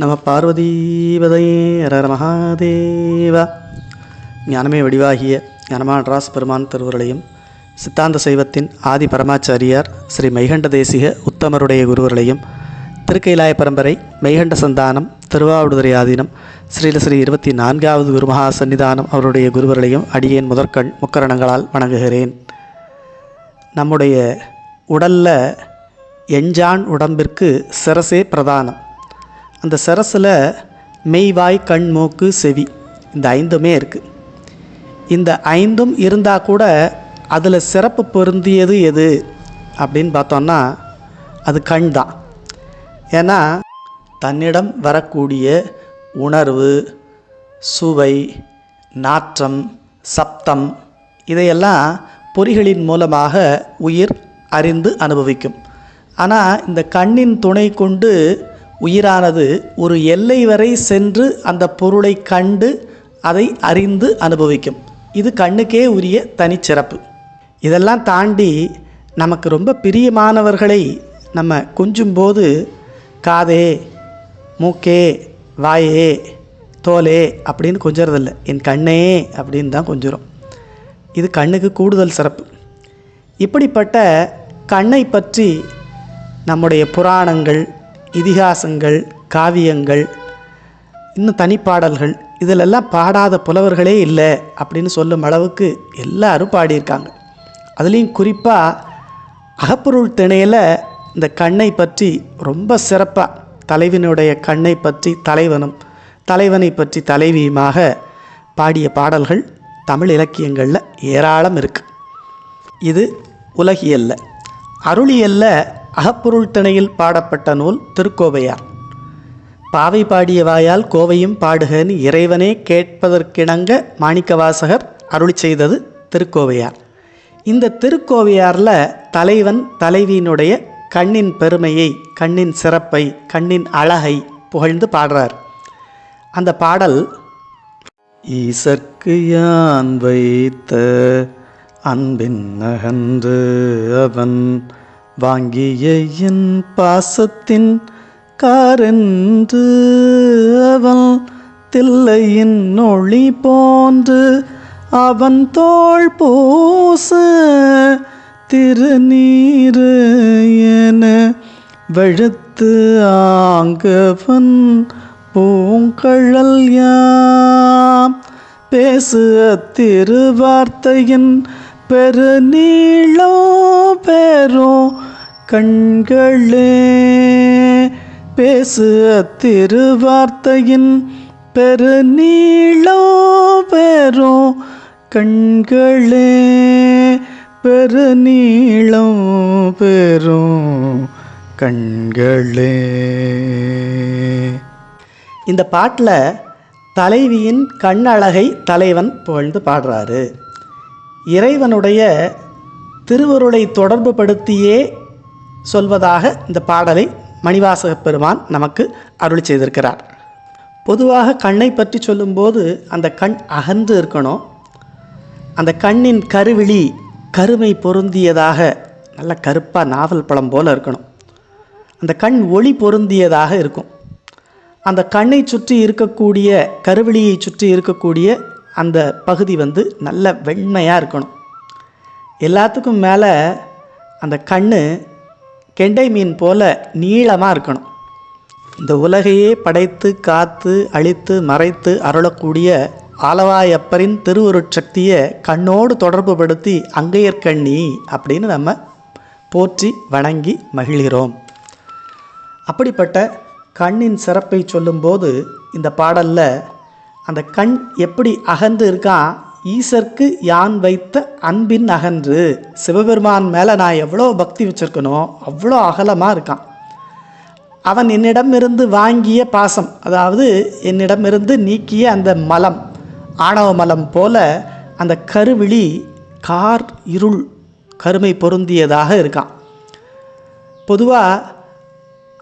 நம பார்வதீபதே ஹர மகாதேவா. ஞானமே வடிவாகிய ஞானமான்ராஸ் பெருமான் திருவருளையும் சித்தாந்த சைவத்தின் ஆதி பரமாச்சாரியார் ஸ்ரீ மைகண்ட தேசிக உத்தமருடைய குருவர்களையும் திருக்கைலாய பரம்பரை மெய்கண்ட சந்தானம் திருவாவடுதுறை ஆதீனம் ஸ்ரீல ஸ்ரீ இருபத்தி நான்காவது குருமகா சன்னிதானம் அவருடைய குருவர்களையும் அடியேன் முதற்கண் முக்கரணங்களால் வணங்குகிறேன். நம்முடைய உடலில் எஞ்சான் உடம்பிற்கு சிரசே பிரதானம். அந்த சரஸில் மெய்வாய் கண் மூக்கு செவி இந்த ஐந்துமே இருக்குது இந்த ஐந்தும் இருந்தால் கூட அதில் சிறப்பு பொருந்தியது எது அப்படின்னு பார்த்தோன்னா அது கண் தான். ஏன்னா தன்னிடம் வரக்கூடிய உணர்வு சுவை நாற்றம் சப்தம் இதையெல்லாம் பொறிகளின் மூலமாக உயிர் அறிந்து அனுபவிக்கும். ஆனால் இந்த கண்ணின் துணை கொண்டு உயிரானது ஒரு எல்லை வரை சென்று அந்த பொருளை கண்டு அதை அறிந்து அனுபவிக்கும். இது கண்ணுக்கே உரிய தனிச்சிறப்பு. இதெல்லாம் தாண்டி நமக்கு ரொம்ப பிரியமானவர்களை நம்ம கொஞ்சும்போது காதே மூக்கே வாயே தோலே அப்படின்னு கொஞ்சறதில்ல. என் கண்ணே அப்படின்னு தான் கொஞ்சிரும். இது கண்ணுக்கு கூடுதல் சிறப்பு. இப்படிப்பட்ட கண்ணை பற்றி நம்முடைய புராணங்கள் இதிகாசங்கள் காவியங்கள் இன்னும் தனிப்பாடல்கள் இதிலெல்லாம் பாடாத புலவர்களே இல்லை அப்படின்னு சொல்லும் அளவுக்கு எல்லாரும் பாடியிருக்காங்க. அதுலேயும் குறிப்பாக அகப்பொருள் திணையில் இந்த கண்ணை பற்றி ரொம்ப சிறப்பாக தலைவனுடைய கண்ணை பற்றி தலைவனும் தலைவனை பற்றி தலைவியுமாக பாடிய பாடல்கள் தமிழ் இலக்கியங்களில் ஏராளம் இருக்குது இது உலகியல்ல. அருளியல்ல அகப்பொருள் திணையில் பாடப்பட்ட நூல் திருக்கோவையார். பாவை பாடிய வாயால் கோவையும் பாடுகன்னு இறைவனே கேட்பதற்கிணங்க மாணிக்கவாசகர் அருளி செய்தது திருக்கோவையார். இந்த திருக்கோவையாரில் தலைவன் தலைவியினுடைய கண்ணின் பெருமையை கண்ணின் சிறப்பை கண்ணின் அழகை புகழ்ந்து பாடுறார். அந்த பாடல் ஈசற்கு யான் வைத்த அன்பின் நகன்று அவன் வாங்கிய என் பாசத்தின் காரென்று அவன் தில்லையின் நொழி போன்று அவன் தோள் பூச திருநீரு என வெழுத்து ஆங்கவன் பூங்கழல் யாம். பேசு திருவார்த்தையின் பெருநீளோ பெரும் கண்களே பேசு திருவார்த்தையின் பெருநீளோ பெரும் கண்களே பெருநீளம் பெறும் கண்களே. இந்த பாட்டில் தலைவியின் கண்ணழகை தலைவன் புகழ்ந்து பாடுறாரு. இறைவனுடைய திருவருளை தொடர்பு படுத்தியே சொல்வதாக இந்த பாடலை மணிவாசக பெருமான் நமக்கு அருள் செய்திருக்கிறார். பொதுவாக கண்ணை பற்றி சொல்லும்போது அந்த கண் அகன்று இருக்கணும். அந்த கண்ணின் கருவிழி கருமை பொருந்தியதாக நல்ல கருப்பாக நாவல் பழம் போல் இருக்கணும். அந்த கண் ஒளி பொருந்தியதாக இருக்கும். அந்த கண்ணை சுற்றி இருக்கக்கூடிய கருவிழியை சுற்றி இருக்கக்கூடிய அந்த பகுதி வந்து நல்ல வெண்மையாக இருக்கணும். எல்லாத்துக்கும் மேலே அந்த கண் கெண்டை மீன் போல் நீளமாக இருக்கணும். இந்த உலகையே படைத்து காத்து அழித்து மறைத்து அருளக்கூடிய ஆலவாயப்பரின் திருவுருட்சக்தியை கண்ணோடு தொடர்பு படுத்தி அங்கையர்கண்ணி அப்படின்னு நம்ம போற்றி வணங்கி மகிழ்கிறோம். அப்படிப்பட்ட கண்ணின் சிறப்பை சொல்லும்போது இந்த பாடலில் அந்த கண் எப்படி அகந்து இருக்கான் ஈசருக்கு யான் வைத்த அன்பின் அகன்று சிவபெருமான் மேலே நான் எவ்வளோ பக்தி வச்சுருக்கனோ அவ்வளோ அகலமாக இருக்கான். அவன் என்னிடமிருந்து வாங்கிய பாசம் அதாவது என்னிடமிருந்து நீக்கிய அந்த மலம் ஆணவ மலம் போல அந்த கருவிழி கார் இருள் கருமை பொருந்தியதாக இருக்கான். பொதுவாக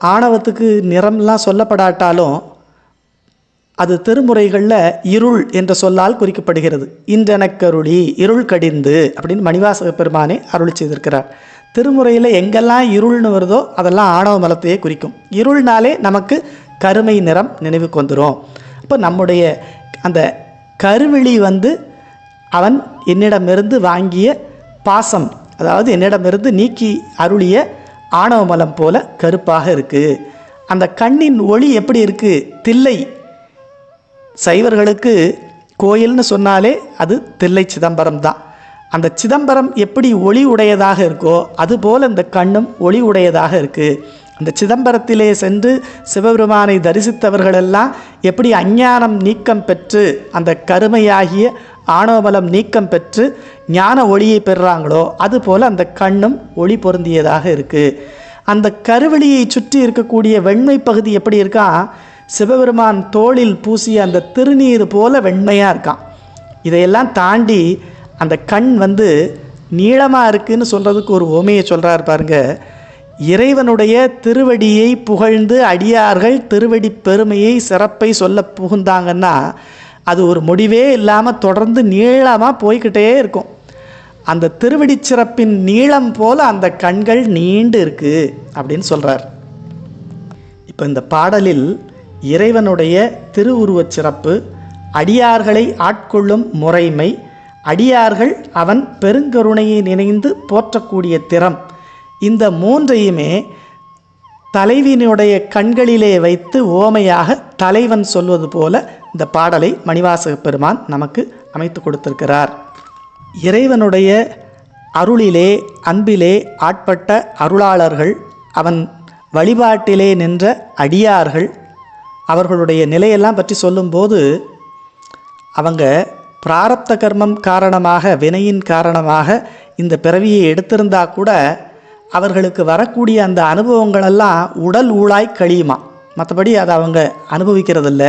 ஆணவத்துக்கு நிறம்லாம் சொல்லப்படாட்டாலும் அது திருமுறைகளில் இருள் என்ற சொல்லால் குறிக்கப்படுகிறது. இன்றெனக்கருளி இருள் கடிந்து அப்படின்னு மணிவாச பெருமானே அருளி செய்திருக்கிறார். திருமுறையில் எங்கெல்லாம் இருள்னு வருதோ அதெல்லாம் ஆணவ மலத்தையே குறிக்கும். இருள்னாலே நமக்கு கருமை நிறம் நினைவுக்கு வந்துடும் அப்போ நம்முடைய அந்த கருவிழி வந்து அவன் என்னிடமிருந்து வாங்கிய பாசம் அதாவது என்னிடமிருந்து நீக்கி அருளிய ஆணவ மலம் போல கருப்பாக இருக்குது அந்த கண்ணின் ஒளி எப்படி இருக்குது தில்லை சைவர்களுக்கு கோயில்னு சொன்னாலே அது தில்லை சிதம்பரம் தான். அந்த சிதம்பரம் எப்படி ஒளி உடையதாக இருக்கோ அதுபோல் இந்த கண்ணும் ஒளி உடையதாக இருக்குது அந்த சிதம்பரத்திலே சென்று சிவபெருமானை தரிசித்தவர்களெல்லாம் எப்படி அஞ்ஞானம் நீக்கம் பெற்று அந்த கருமையாகிய ஆணவமலம் நீக்கம் பெற்று ஞான ஒளியை பெறுறாங்களோ அதுபோல் அந்த கண்ணும் ஒளி பொருந்தியதாக இருக்குது அந்த கருவெளியை சுற்றி இருக்கக்கூடிய வெண்மை பகுதி எப்படி இருக்கா? சிவபெருமான் தோளில் பூசிய அந்த திருநீர் போல வெண்மையாக இருக்கான். இதையெல்லாம் தாண்டி அந்த கண் வந்து நீளமாக இருக்குன்னு சொல்கிறதுக்கு ஒரு ஓமையை சொல்கிறார் பாருங்க. இறைவனுடைய திருவடியை புகழ்ந்து அடியார்கள் திருவடி பெருமையை சிறப்பை சொல்ல புகுந்தாங்கன்னா அது ஒரு முடிவே இல்லாமல் தொடர்ந்து நீளமாக போய்கிட்டே இருக்கும். அந்த திருவடி சிறப்பின் நீளம் போல் அந்த கண்கள் நீண்டு இருக்குது அப்படின்னு சொல்கிறார் இப்போ இந்த பாடலில் இறைவனுடைய திருவுருவச் சிறப்பு அடியார்களை ஆட்கொள்ளும் முறைமை அடியார்கள் அவன் பெருங்கருணையை நினைந்து போற்றக்கூடிய திறம். இந்த மூன்றையுமே தலைவினுடைய கண்களிலே வைத்து ஓமையாக தலைவன் சொல்வது போல இந்த பாடலை மணிவாசக பெருமான் நமக்கு அமைத்து கொடுத்திருக்கிறார். இறைவனுடைய அருளிலே அன்பிலே ஆட்பட்ட அருளாளர்கள் அவன் வழிபாட்டிலே நின்ற அடியார்கள் அவர்களுடைய நிலையெல்லாம் பற்றி சொல்லும்போது அவங்க பிராரப்த கர்மம் காரணமாக வினையின் காரணமாக இந்த பிறவியை எடுத்திருந்தா கூட அவர்களுக்கு வரக்கூடிய அந்த அனுபவங்களெல்லாம் உடல் ஊழாய் கழியுமா? மற்றபடி அதை அவங்க அனுபவிக்கிறதில்ல.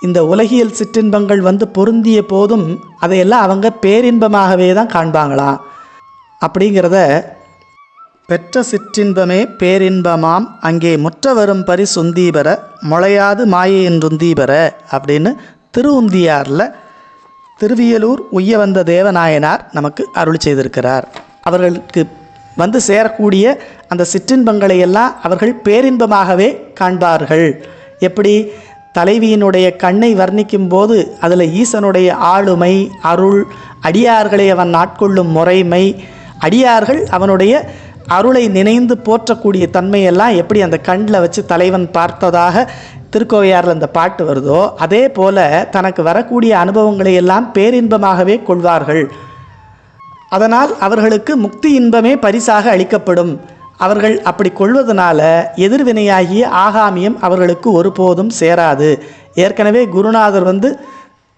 இந்த உலகியல் சிற்றின்பங்கள் வந்து பொருந்திய போதும் அதையெல்லாம் அவங்க பேரின்பமாகவே தான் காண்பாங்களாம். அப்படிங்கிறத பெற்ற சிற்றின்பமே பேரின்பமாம். அங்கே முற்றவரும் பரிசுந்தீபர பரி முளையாது மாயை என்றுந்தீபர அப்படின்னு திருவுந்தியாரில் திருவியலூர் உய்ய வந்த தேவநாயனார் நமக்கு அருள் செய்திருக்கிறார். அவர்களுக்கு வந்து சேரக்கூடிய அந்த சிற்றின்பங்களை எல்லாம் அவர்கள் பேரின்பமாகவே காண்பார்கள். எப்படி? தலைவியினுடைய கண்ணை வர்ணிக்கும் போது அதில் ஈசனுடைய ஆளுமை அருள் அடியார்களை அவன் ஆட்கொள்ளும் முறைமை அடியார்கள் அவனுடைய அருளை நினைந்து போற்றக்கூடிய தன்மையெல்லாம் எப்படி அந்த கண்ணில் வச்சு தலைவன் பார்த்ததாக திருக்கோவையாரில் அந்த பாட்டு வருதோ அதே போல தனக்கு வரக்கூடிய அனுபவங்களை எல்லாம் பேரின்பமாகவே கொள்வார்கள். அதனால் அவர்களுக்கு முக்தி இன்பமே பரிசாக அளிக்கப்படும். அவர்கள் அப்படி கொள்வதனால எதிர்வினையாகிய ஆகாமியம் அவர்களுக்கு ஒருபோதும் சேராது. ஏற்கனவே குருநாதர் வந்து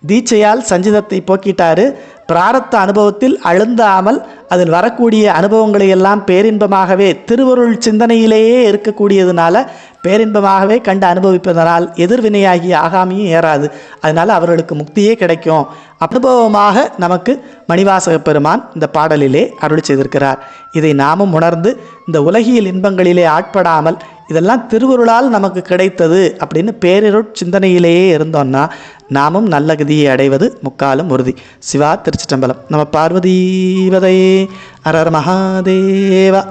தீட்சையால் சஞ்சிதத்தை போக்கிட்டாரு. பிராரத்த அனுபவத்தில் அழுந்தாமல் அதில் வரக்கூடிய அனுபவங்களை எல்லாம் பேரின்பமாகவே திருவருள் சிந்தனையிலேயே இருக்கக்கூடியதுனால பேரின்பமாகவே கண்டு அனுபவிப்பதனால் எதிர்வினையாகிய ஆகாமியும் ஏறாது. அதனால் அவர்களுக்கு முக்தியே கிடைக்கும். அனுபவமாக நமக்கு மணிவாசக பெருமான் இந்த பாடலிலே அருள் செய்திருக்கிறார். இதை நாமும் உணர்ந்து இந்த உலகியல் இன்பங்களிலே ஆட்படாமல் இதெல்லாம் திருவருளால் நமக்கு கிடைத்தது அப்படின்னு பேரிருட் சிந்தனையிலேயே இருந்தோம்னா நாமும் நல்ல கதியை அடைவது முக்காலும் உறுதி. சிவா திருச்சிட்டம்பலம் நம்ம பார்வதீவதையே அரர் மகாதேவா.